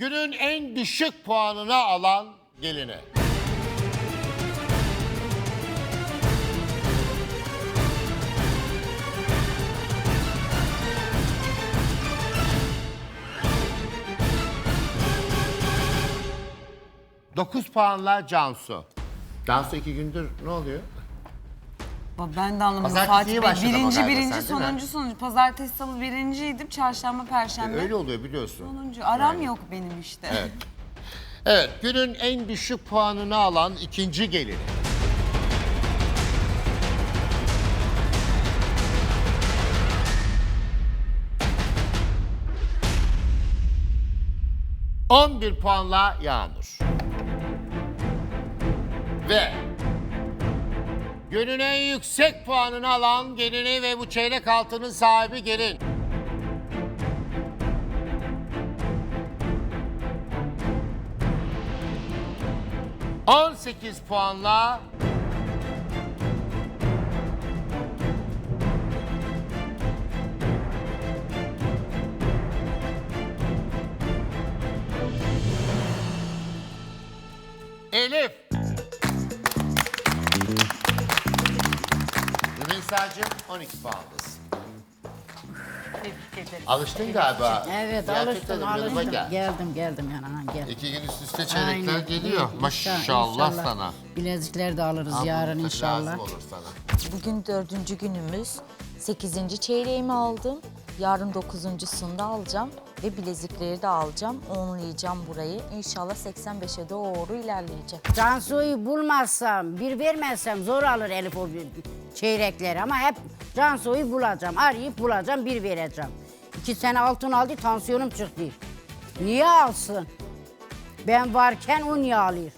günün en düşük puanını alan geline. Dokuz puanla Cansu. Cansu iki gündür ne oluyor? Ben de anlamadım Pazartesi Fatih Bey. başladı ama Birinci, galiba birinci, sen, değil mi? sonuncu, sonuncu. Pazartesi, salı birinciydim. Çarşamba, perşembe. Öyle oluyor biliyorsun. Sonuncu. Aram Yani. yok benim işte. Evet. Evet, günün en düşük puanını alan ikinci gelini. On bir puanla Yağmur. Ve günün en yüksek puanını alan gelini ve bu çeyrek altının sahibi gelin. 18 puanla Elif. Rümeysa'cığım 12 puandasın. Alıştın galiba. Evet Kıyafet alıştım alalım, yanıma alıştım. gel. Geldim geldim yani ha, gel. İki gün üst üste çeyrekler Aynen. geliyor. İyi, Maşallah sana. Bilezikler de alırız yarın inşallah. Lazım olur sana. Bugün dördüncü günümüz. Sekizinci çeyreğimi aldım. Yarın dokuzuncusunda alacağım. Ve bilezikleri de alacağım. Onlayacağım burayı. İnşallah 85'e doğru ilerleyeceğim. Cansu'yu bulmazsam, bir vermezsem zor alır Elif o bir- çeyrekleri ama hep Cansu'yu bulacağım. Arayıp bulacağım, bir vereceğim. İki sene altın aldı, tansiyonum çıktı. Niye alsın? Ben varken o niye alır?